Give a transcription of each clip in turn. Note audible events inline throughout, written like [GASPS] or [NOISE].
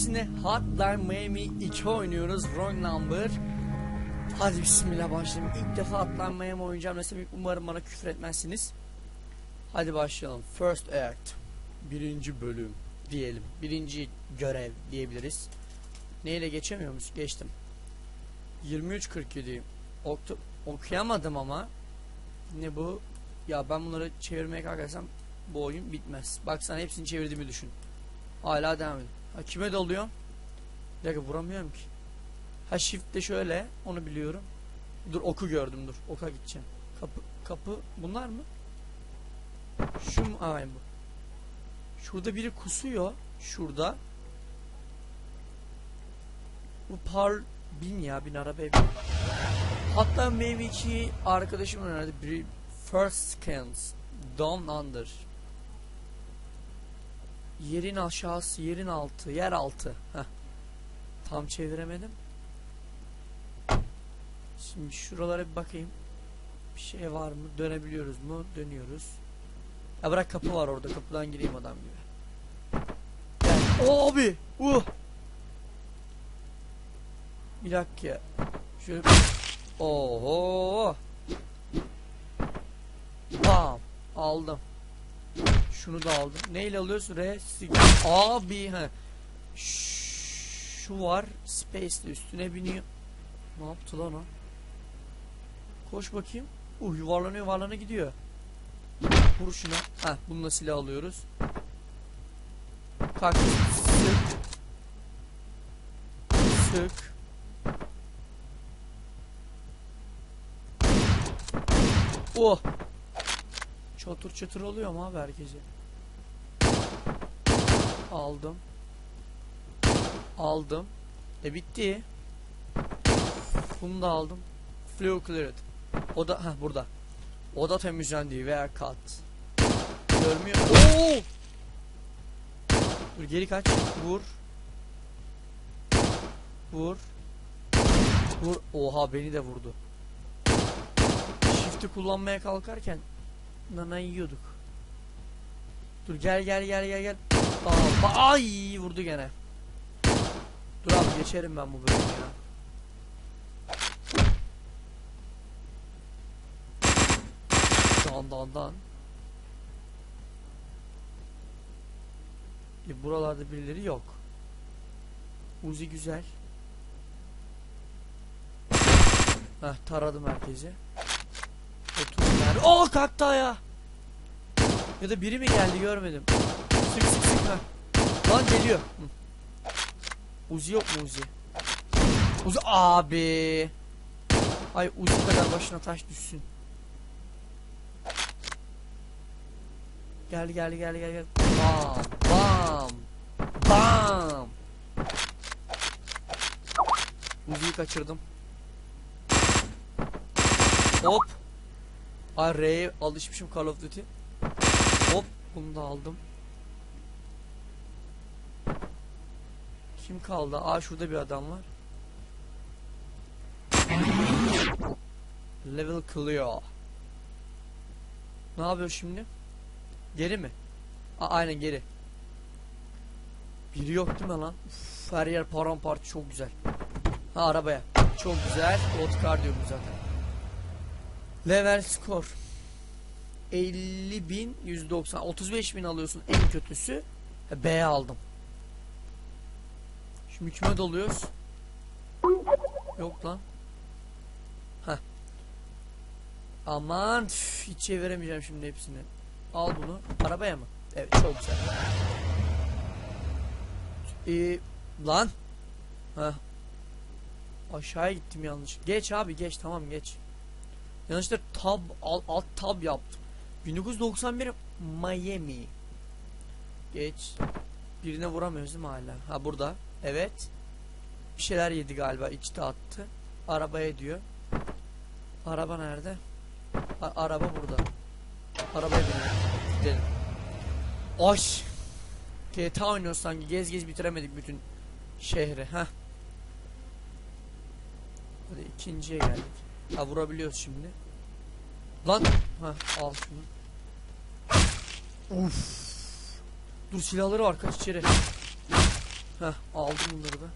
sizinle Hotline Miami 2 oynuyoruz. Wrong number. Hadi bismillah başlayalım. İlk defa Hotline Miami oynayacağım desem umarım bana küfür etmezsiniz. Hadi başlayalım. First Act. Birinci bölüm diyelim. Birinci görev diyebiliriz. Neyle geçemiyor muyuz? Geçtim. 23.47 Oktu okuyamadım ama. Ne bu? Ya ben bunları çevirmeye kalkarsam bu oyun bitmez. Baksana hepsini çevirdiğimi düşün. Hala devam ediyor. Ha kime doluyor? Bir dakika vuramıyorum ki. Ha shift de şöyle onu biliyorum. Dur oku gördüm dur. Oka gideceğim. Kapı kapı bunlar mı? Şu mu? Aynen bu. Şurada biri kusuyor. Şurada. Bu par bin ya bin arabaya bin. Hatta Mave 2 arkadaşım önerdi. First Scans Down Under Yerin aşağısı, yerin altı, yer altı. Heh. Tam çeviremedim. Şimdi şuralara bir bakayım. Bir şey var mı? Dönebiliyoruz mu? Dönüyoruz. Ya bırak kapı var orada. Kapıdan gireyim adam gibi. Oo, abi. Uh. Bir dakika. Şöyle. Oho. Bam. Aldım. Şunu da aldım. Neyle alıyoruz? R sig- Abi. Ş- Şu var. Space'le üstüne biniyor. Ne yaptı lan o? Koş bakayım. Uh yuvarlanıyor yuvarlanıyor gidiyor. Vur şuna. Heh bununla silah alıyoruz. Kalk. Sık. Sık. Oh. Çatır çatır oluyor mu abi herkese? Aldım. Aldım. E bitti. Bunu da aldım. Flow cleared. O da ha burada. O da temizlendi veya cut. Görmüyor. Oo! Dur geri kaç. Vur. Vur. Vur. Oha beni de vurdu. Shift'i kullanmaya kalkarken nana yiyorduk. Dur gel gel gel gel gel. Aa, ay vurdu gene. Dur abi geçerim ben bu bölümü ya. Dan dan dan. E, buralarda birileri yok. Uzi güzel. Heh taradım herkesi. Oo kalktı ayağa. Ya da biri mi geldi görmedim. Sık sık sık ha. Lan geliyor. Uzi yok mu Uzi? Uzi abi. Ay Uzi kadar başına taş düşsün. Gel gel gel gel gel. Bam bam bam. Uzi'yi kaçırdım. Hop. Ay R'ye alışmışım Call of Duty. Hop bunu da aldım. Kim kaldı? Aa şurada bir adam var. Level clear. Ne yapıyor şimdi? Geri mi? Aa, aynen geri. Biri yok değil mi lan? Uf, her yer paramparça çok güzel. Ha arabaya. Çok güzel. Otkar diyorum zaten. Level score. 50 bin 190 35 bin alıyorsun en kötüsü. B aldım. Şimdi kime doluyoruz yok lan. Heh. aman tüf, hiç çeviremeyeceğim şimdi hepsini. Al bunu. Arabaya mı? Evet çok güzel. Ee, lan. Heh. aşağıya gittim yanlış. Geç abi geç. Tamam geç yanlışlıkla tab alt, alt tab yaptım 1991 Miami. Geç. Birine vuramıyoruz değil mi hala? Ha burada. Evet. Bir şeyler yedi galiba. içte attı. Arabaya diyor. Araba nerede? A araba burada. Arabaya binelim. Gidelim. Oş. GTA oynuyoruz sanki. Gez gez bitiremedik bütün şehri. Ha. Hadi ikinciye geldik. Ha vurabiliyoruz şimdi. Lan. Ha al şunu. Uf. Dur silahları var kaç içeri. Heh aldım bunları da.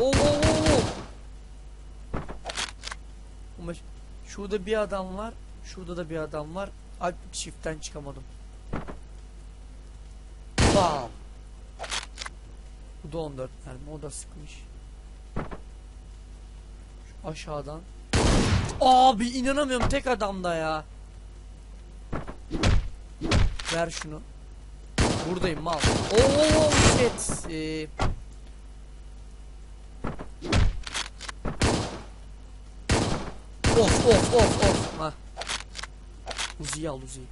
Oo oo oo, şurada bir adam var. Şurada da bir adam var. Ay çiftten çıkamadım. Bam. Bu da 14 mermi. O da sıkmış. Aşağıdan. Abi inanamıyorum tek adamda ya. Ver şunu. Buradayım mal. Oo shit. Ee, Of of of of. Ha. Uzi'yi al Uzi'yi.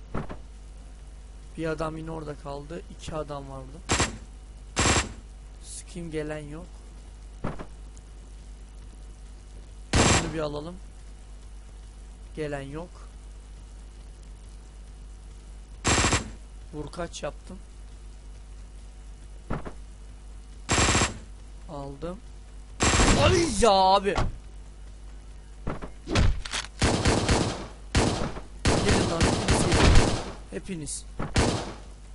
Bir adam yine orada kaldı. İki adam var burada. Sıkayım gelen yok. Bir alalım. Gelen yok. Vur kaç yaptım. Aldım. Ay ya abi. Gelin lan hepiniz gelin. Hepiniz.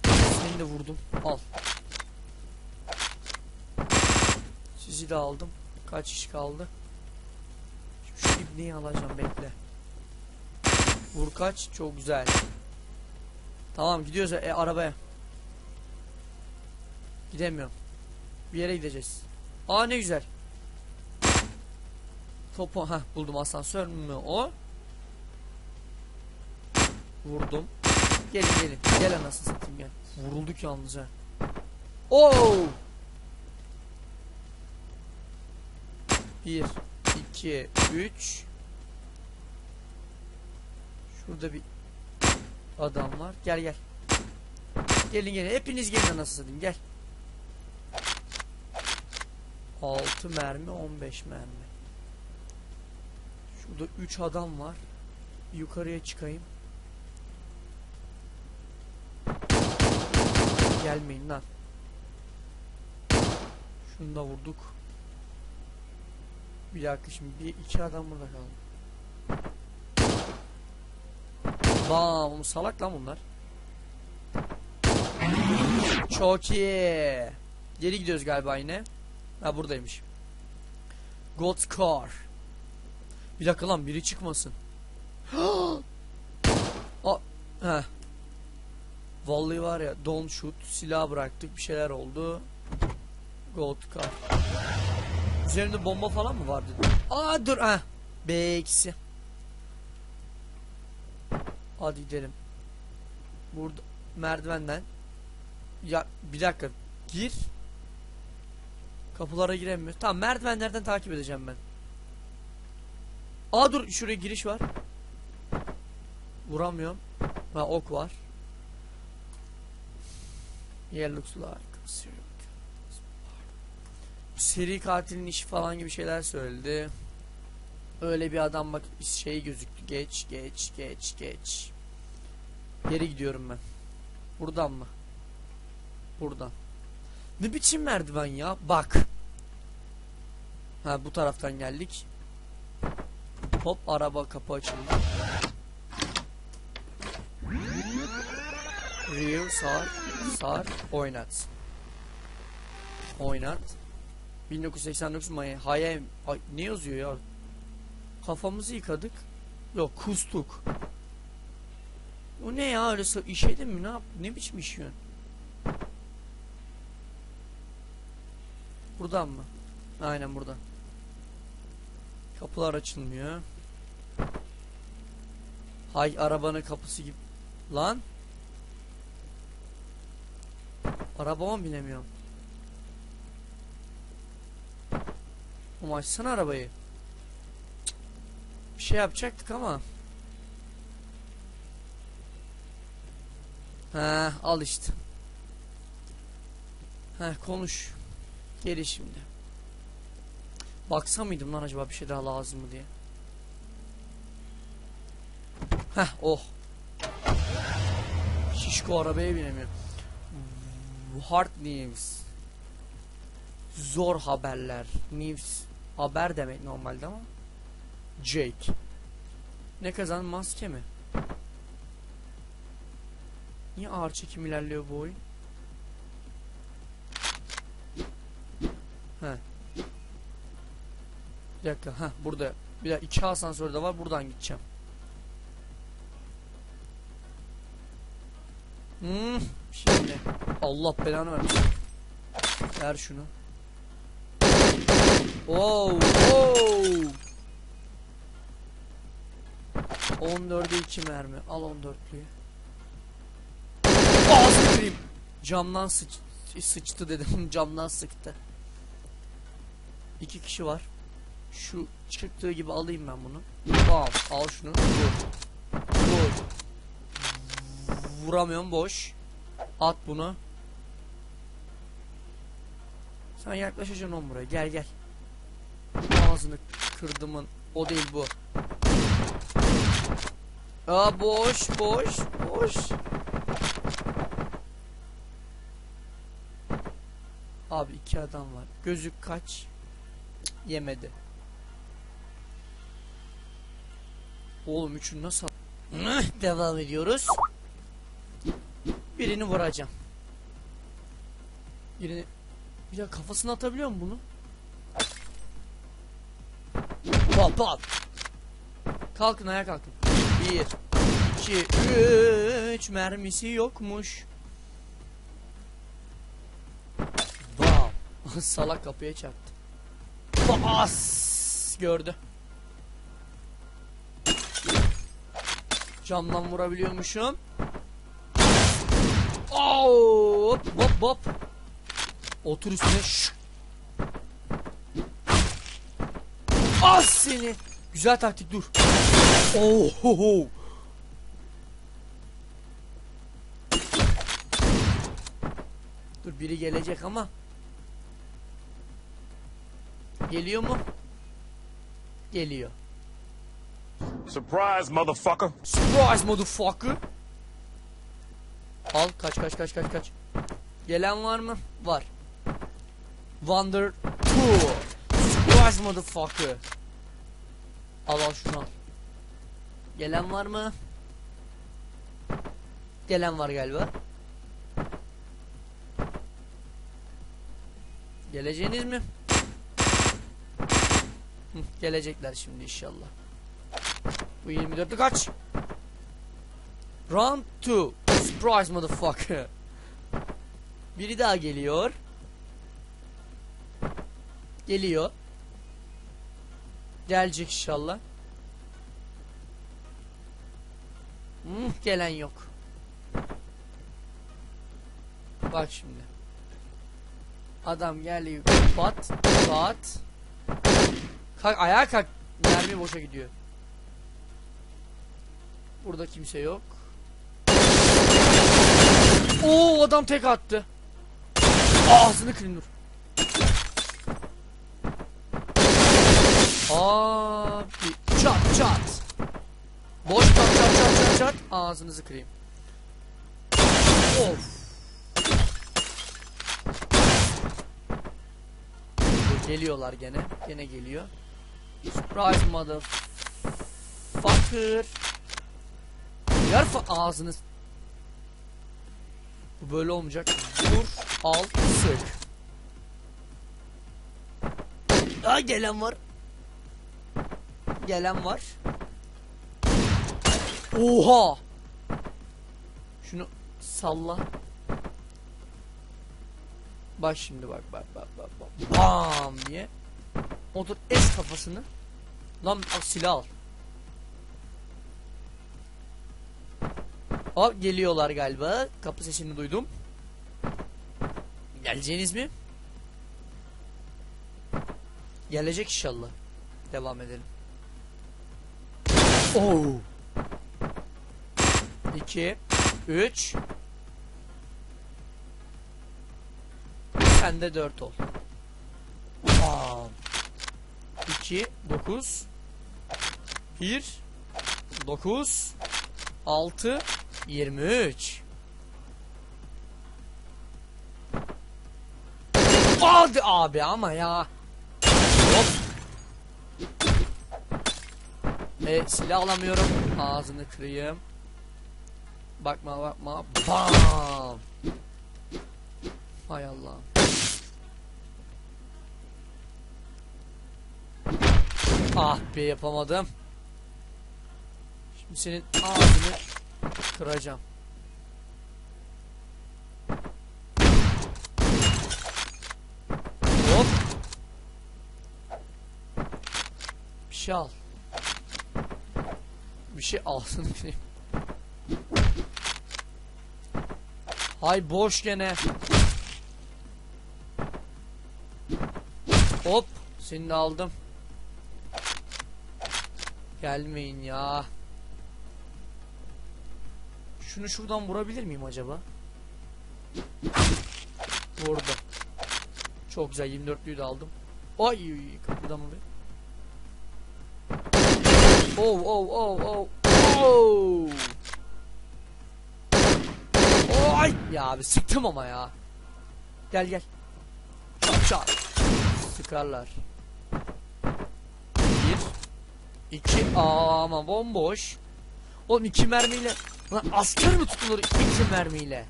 Seni de vurdum. Al. Sizi de aldım. Kaç iş kaldı? İbneyi alacağım bekle. Vur kaç. Çok güzel. Tamam gidiyoruz e, arabaya. Gidemiyorum. Bir yere gideceğiz. Aa ne güzel. Topu ha buldum asansör mü o? Vurdum. Gelin gelin. Gel anasını satayım gel. Vurulduk yalnız ha. Oo! Bir, iki, üç. Şurada bir adam var. Gel gel. Gelin gelin. Hepiniz gelin anasını satayım gel. 6 mermi 15 mermi. Şurada 3 adam var. Yukarıya çıkayım. Gelmeyin lan. Şunu da vurduk. Bir dakika şimdi bir iki adam burada kaldı. Bam, salak lan bunlar. Çok iyi. Geri gidiyoruz galiba yine. Ha buradaymış. God's Car. Bir dakika lan biri çıkmasın. [GASPS] Aa, heh. Vallahi var ya don't shoot silah bıraktık bir şeyler oldu. Gold car. Üzerinde bomba falan mı vardı? Aa dur ha. B eksi. Hadi gidelim. Burada merdivenden. Ya bir dakika. Gir. Kapılara giremiyor. Tamam merdivenlerden takip edeceğim ben. Aa dur şuraya giriş var. Vuramıyorum. Ha ok var. Yeah looks like. Seri katilin işi falan gibi şeyler söyledi. Öyle bir adam bak şey gözüktü. Geç geç geç geç. Geri gidiyorum ben. Buradan mı? Buradan. Ne biçim merdiven ya? Bak. Ha bu taraftan geldik. Hop araba kapı açıldı. Real sar sar oynat. Oynat. 1989 Mayı. Hayem. Ay, ne yazıyor ya? Kafamızı yıkadık. Yok kustuk. O ne ya öyle işedin mi ne yap ne biçim işiyorsun? Buradan mı? Aynen buradan. Kapılar açılmıyor. Hay arabanın kapısı gibi. Lan. Arabama binemiyorum. Oğlum açsana arabayı. Bir şey yapacaktık ama. Ha, al işte. Ha, konuş. Geri şimdi. Baksa mıydım lan acaba bir şey daha lazım mı diye. Heh, oh. Şişko arabaya binemiyor. Hard news. Zor haberler. News. Haber demek normalde ama. Jake. Ne kazan maske mi? Niye ağır çekim ilerliyor bu oyun? He. Bir dakika. Ha burada. Bir dakika iki asansör de var. Buradan gideceğim. Hmm, şimdi Allah belanı versin. Ver şunu. Wow, wow. 14'e 2 mermi. Al 14'lüyü. Ağzını kırayım. Camdan sıç sıçtı dedim. [LAUGHS] Camdan sıktı. İki kişi var. Şu çıktığı gibi alayım ben bunu. Bam. Al şunu. Vur. Vuramıyorum boş. At bunu. Sen yaklaşacaksın on buraya. Gel gel. Ağzını kırdımın. O değil bu. Aa boş boş boş. Abi iki adam var. Gözük kaç? Yemedi. Oğlum üçünü nasıl Devam ediyoruz. Birini vuracağım. Birini... Bir de kafasına atabiliyor mu bunu? Pop pop. Kalkın ayağa kalkın. Bir, iki, üç. Mermisi yokmuş. Bam. [LAUGHS] Salak kapıya çarptı. Bas. Gördü. Camdan vurabiliyormuşum. Oo, hop hop hop. Otur üstüne. Şşş. Az seni. Güzel taktik dur. Oo. Dur biri gelecek ama. Geliyor mu? Geliyor. Surprise, motherfucker. Surprise motherfucker. Al kaç kaç kaç kaç kaç. Gelen var mı? Var. Wonder 2. Surprise motherfucker. Al al şunu. Gelen var mı? Gelen var galiba. Geleceğiniz mi? Gelecekler şimdi inşallah. Bu 24'lü kaç? Round 2. Surprise motherfucker. Biri daha geliyor. Geliyor. Gelecek inşallah. Hmm, gelen yok. Bak şimdi. Adam geliyor. Pat, pat. Kalk ayağa kalk. Mermi boşa gidiyor. Burada kimse yok. Oo adam tek attı. Ağzını kırın dur. Abi çat çat. Boş çat çat çat çat çat. Ağzınızı kırayım. Of. Geliyorlar gene. Gene geliyor. Surprise motherfucker. Yar fa ağzını. Bu böyle olmayacak. Dur, al, sık. Aa gelen var. Gelen var. Oha! Şunu salla. Bak şimdi bak bak bak bak bak. Bam diye. Otur es kafasını. Lan al silah al. Hop geliyorlar galiba. Kapı sesini duydum. Geleceğiniz mi? Gelecek inşallah. Devam edelim. Oo. 2 3 Sen de 4 ol. Bam. 2 9 1 9 6 23 Hadi abi ama ya. Hop. E, silah alamıyorum. Ağzını kırayım. Bakma bakma. Bam. Hay Allah. Ah be yapamadım. Şimdi senin ağzını kıracağım. Hop. Bir şey al. Bir şey alsın. Hay boş gene. Hop. Seni de aldım. Gelmeyin ya. Şunu şuradan vurabilir miyim acaba? Vurdum. Çok güzel 24'lüyü de aldım. Ay kapıda mı be? Oh oh oh oh. Oh. Ay ya abi sıktım ama ya. Gel gel. Çat. Sıkarlar. Bir. iki. Aa, ama bomboş. Oğlum iki mermiyle. Lan asker mi tutulur iki mermiyle?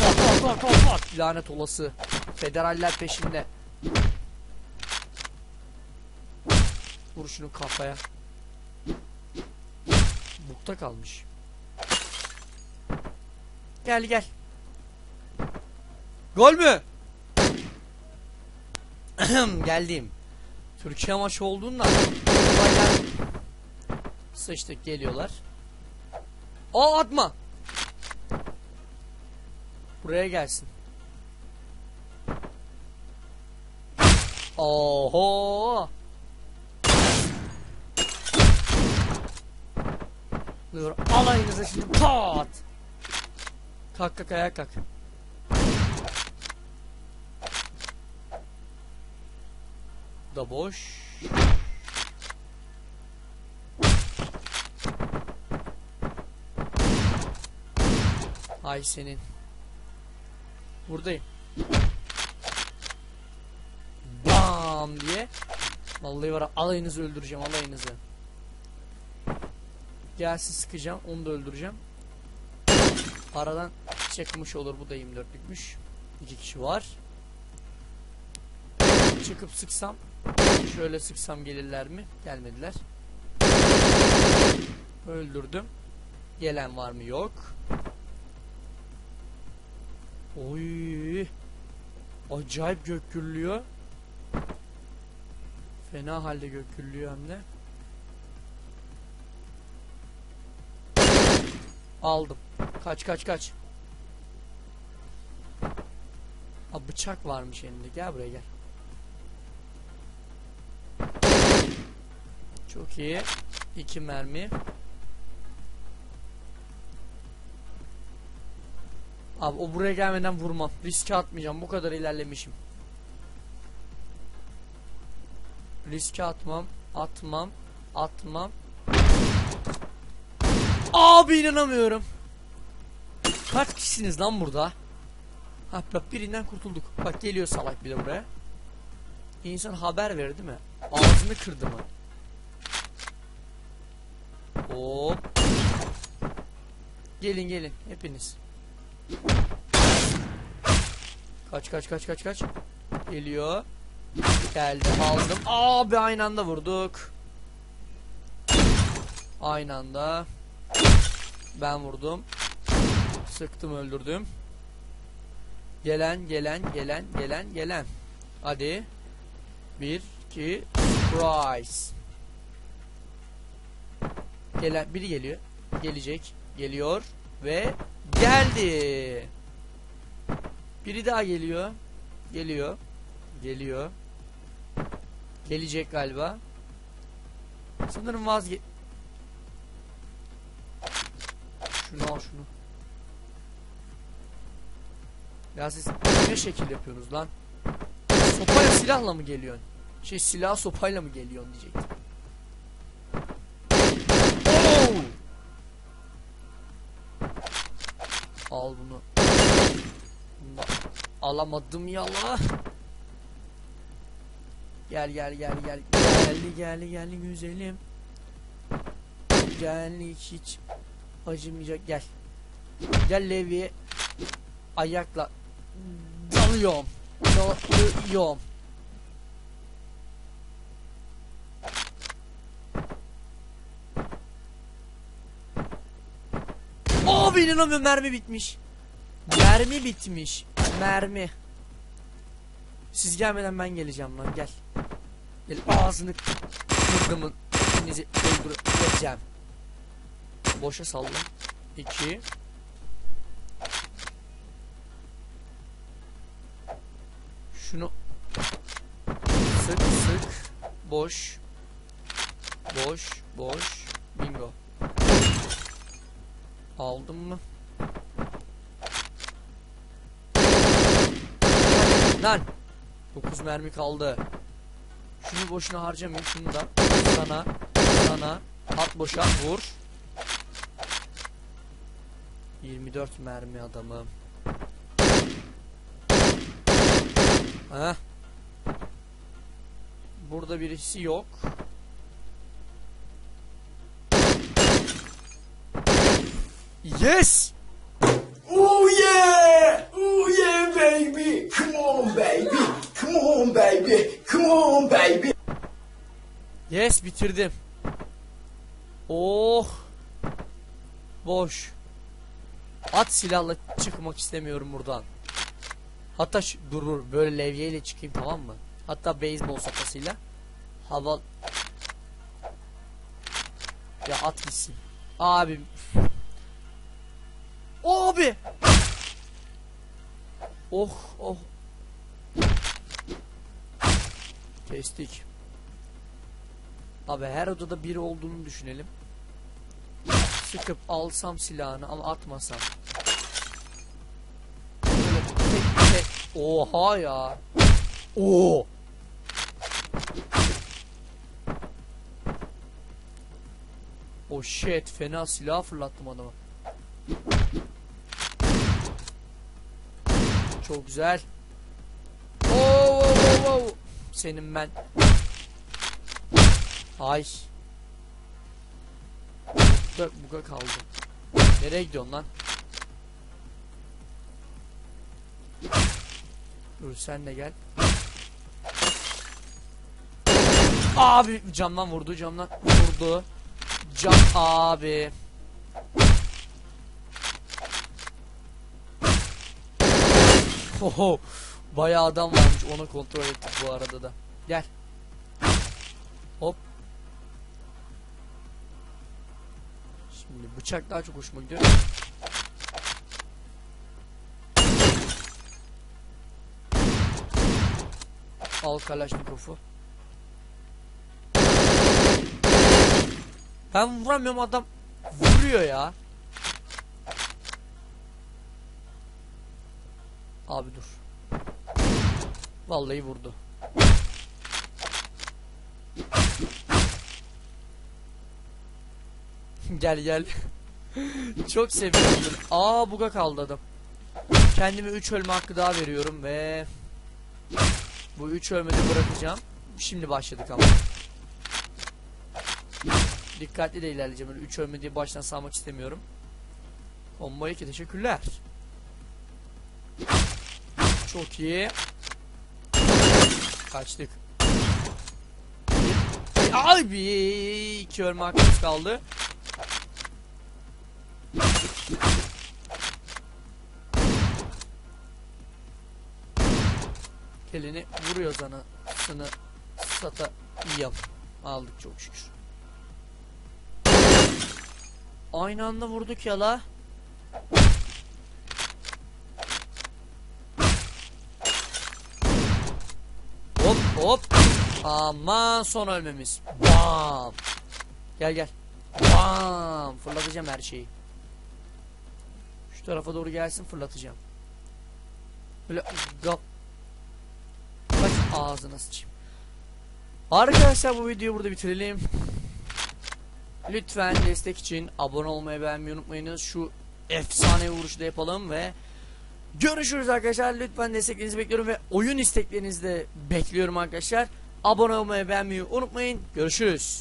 Pat pat pat pat. Lanet olası. Federaller peşinde. Vur şunu kafaya. Bukta kalmış. Gel gel. Gol mü? Geldim. Türkiye maçı olduğundan olaylar sıçtık geliyorlar. Aa atma. Buraya gelsin. Oho. Buyur alayınıza şimdi pat. Kalk kalk ayağa kalk. Da boş. Ay senin. Buradayım. Bam diye. Vallahi var alayınızı öldüreceğim alayınızı. Gelsin sıkacağım onu da öldüreceğim. Aradan çıkmış olur bu da 24'lükmüş. İki kişi var. Çıkıp sıksam şöyle sıksam gelirler mi? Gelmediler. Öldürdüm. Gelen var mı? Yok. Oy. Acayip gök gürlüyor. Fena halde gök gürlüyor hem de. Aldım. Kaç kaç kaç. Aa, bıçak varmış elinde. Gel buraya gel. Çok iyi. İki mermi. Abi o buraya gelmeden vurmam. Riske atmayacağım. Bu kadar ilerlemişim. Riske atmam. Atmam. Atmam. Abi inanamıyorum. Kaç kişisiniz lan burada? Ha bak birinden kurtulduk. Bak geliyor salak bir de buraya. İnsan haber verir değil mi? Ağzını kırdı mı? Hop. Gelin gelin hepiniz. Kaç kaç kaç kaç kaç. Geliyor. Geldi aldım. Abi aynı anda vurduk. Aynı anda. Ben vurdum. Sıktım öldürdüm. Gelen gelen gelen gelen gelen. Hadi. Bir, iki, surprise. Gelen biri geliyor. Gelecek. Geliyor ve geldi. Biri daha geliyor. Geliyor. Geliyor. Gelecek galiba. Sanırım vazge... Şunu al şunu. Ya siz ne şekil yapıyorsunuz lan? Sopayla silahla mı geliyorsun? Şey silah sopayla mı geliyorsun diyecektim. Oo! Al bunu. Alamadım yala. Gel gel gel gel. Geldi geldi geldi güzelim. güzellik hiç acımayacak gel. Gel Levi'ye ayakla dalıyorum. Dalıyorum. Abi inanamıyorum mermi bitmiş. Mermi bitmiş. Mermi. Siz gelmeden ben geleceğim lan gel. Gel ağzını kırdımın ikinizi öldüreceğim. Boşa sallan. İki. Şunu sık sık. Boş. Boş boş. Bingo. Aldım mı? Lan! 9 mermi kaldı. Şunu boşuna harcamayayım şunu da sana sana at boşa vur 24 mermi adamım Heh. Burada birisi yok. Yes! Oh yeah! Oh yeah, baby! Come on, baby! Come on, baby! Come on, baby! Yes bitirdim. Oh. Boş. At silahla çıkmak istemiyorum buradan. Hatta şu, dur dur böyle levyeyle çıkayım tamam mı? Hatta beyzbol sopasıyla. Hava Ya at gitsin. Abi. Abi. Oh oh. Kestik. Abi her odada biri olduğunu düşünelim. Sıkıp alsam silahını ama atmasam. Oha ya. Oo. Oh shit fena silah fırlattım adama. Çok güzel. Oo, oo, oo, oo. Senin ben. Ay. Buga, buga kaldı. Nereye gidiyorsun lan? Dur sen de gel. Abi camdan vurdu camdan vurdu. Cam abi. Oho. Bayağı adam varmış onu kontrol ettik bu arada da. Gel. Şimdi bıçak daha çok hoşuma gidiyor. Al Kalaşnikov'u. Ben vuramıyorum adam vuruyor ya. Abi dur. Vallahi vurdu. Gel gel. [LAUGHS] Çok bunu. Aa buga kaldı. Kendime 3 ölme hakkı daha veriyorum ve bu 3 ölmede bırakacağım. Şimdi başladık ama. Dikkatli de ilerleyeceğim. Öyle 3 ölme diye baştan salmak istemiyorum. Combo 2 teşekkürler. Çok iyi. Kaçtık. Ay bir iki ölme hakkımız kaldı. Elini vuruyor sana. Sata yap. Aldık çok şükür. Aynı anda vurduk ya la. Hop hop. Aman son ölmemiz. Bam. Gel gel. Bam. Fırlatacağım her şeyi. Şu tarafa doğru gelsin fırlatacağım. Böyle gap. Kaç ağzına sıçayım. Arkadaşlar bu videoyu burada bitirelim. Lütfen destek için abone olmayı beğenmeyi unutmayınız. Şu efsane vuruşu da yapalım ve görüşürüz arkadaşlar. Lütfen desteklerinizi bekliyorum ve oyun isteklerinizi de bekliyorum arkadaşlar. Abone olmayı beğenmeyi unutmayın. Görüşürüz.